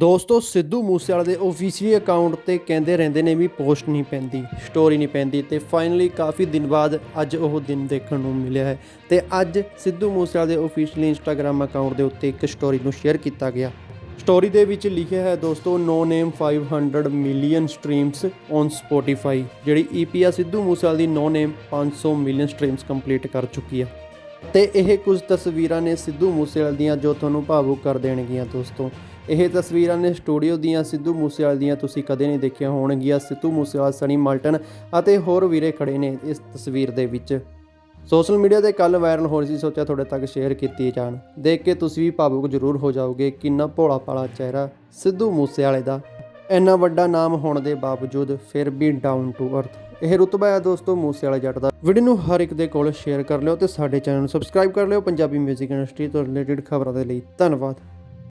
ਦੋਸਤੋ, ਸਿੱਧੂ ਮੂਸੇਵਾਲੇ ਦੇ ਅਫੀਸ਼ੀਅਲ ਅਕਾਊਂਟ ਤੇ ਕਹਿੰਦੇ ਰਹਿੰਦੇ ਨੇ ਵੀ ਪੋਸਟ ਨਹੀਂ ਪੈਂਦੀ ਸਟੋਰੀ ਨਹੀਂ ਪੈਂਦੀ ਤੇ ਫਾਈਨਲੀ ਕਾਫੀ ਦਿਨ ਬਾਅਦ ਅੱਜ ਉਹ ਦਿਨ ਦੇਖਣ ਨੂੰ ਮਿਲਿਆ ਹੈ ਤੇ ਅੱਜ ਸਿੱਧੂ ਮੂਸੇਵਾਲੇ ਦੇ ਅਫੀਸ਼ੀਅਲ ਇੰਸਟਾਗ੍ਰam ਅਕਾਊਂਟ ਦੇ ਉੱਤੇ ਇੱਕ ਸਟੋਰੀ ਨੂੰ ਸ਼ੇਅਰ ਕੀਤਾ ਗਿਆ। ਸਟੋਰੀ ਦੇ ਵਿੱਚ ਲਿਖਿਆ ਹੈ, ਦੋਸਤੋ no name 500 million streams on Spotify ਜਿਹੜੀ ਈਪੀ ਆ ਸਿੱਧੂ ਮੂਸੇਵਾਲੇ ਦੀ no name 500 million streams complete ਕਰ ਚੁੱਕੀ ਆ। ਤੇ ਇਹ ਕੁਝ ਤਸਵੀਰਾਂ ਨੇ ਸਿੱਧੂ ਮੂਸੇਵਾਲੇ ਦੀਆਂ ਜੋ ਤੁਹਾਨੂੰ ਭਾਵੁਕ ਕਰ ਦੇਣਗੀਆਂ ਦੋਸਤੋ। ਇਹ ਤਸਵੀਰਾਂ ਨੇ ਸਟੂਡੀਓ ਦੀਆਂ ਸਿੱਧੂ ਮੂਸੇਵਾਲੇ ਦੀਆਂ ਤੁਸੀਂ ਕਦੇ ਨਹੀਂ ਦੇਖੀਆਂ ਹੋਣਗੀਆਂ। ਸਿੱਧੂ ਮੂਸੇਵਾਲਾ ਸਣੀ ਮਲਟਨ ਅਤੇ ਹੋਰ ਵੀਰੇ ਖੜੇ ਨੇ ਇਸ ਤਸਵੀਰ ਦੇ ਵਿੱਚ। ਸੋਸ਼ਲ ਮੀਡੀਆ ਤੇ ਕੱਲ ਵਾਇਰਲ ਹੋ ਰਹੀ ਸੀ, ਸੋਚਿਆ ਤੁਹਾਡੇ ਤੱਕ ਸ਼ੇਅਰ ਕੀਤੀ ਜਾਣ। ਦੇਖ ਕੇ ਤੁਸੀਂ ਵੀ ਭਾਵੁਕ ਜ਼ਰੂਰ ਹੋ ਜਾਓਗੇ, ਕਿੰਨਾ ਭੋਲਾ ਭਾਲਾ ਚਿਹਰਾ ਸਿੱਧੂ ਮੂਸੇਵਾਲੇ ਦਾ। ਇੰਨਾ ਵੱਡਾ ਨਾਮ ਹੋਣ ਦੇ ਬਾਵਜੂਦ ਫਿਰ ਵੀ ਡਾਊਨ ਟੂ ਅਰਥ ਇਹ ਰੁਤਬਾ ਹੈ ਦੋਸਤੋ ਮੂਸੇਵਾਲੇ ਜੱਟ ਦਾ। ਵੀਡੀਓ ਨੂੰ ਹਰ ਇੱਕ ਦੇ ਕੋਲ ਸ਼ੇਅਰ ਕਰ ਲਿਓ ਤੇ ਸਾਡੇ ਚੈਨਲ ਨੂੰ ਸਬਸਕ੍ਰਾਈਬ ਕਰ ਲਿਓ। ਪੰਜਾਬੀ 뮤직 ਇੰਡਸਟਰੀ ਤੋਂ ਰਿਲੇਟਡ ਖਬਰਾਂ ਦੇ ਲਈ ਧੰਨਵਾਦ।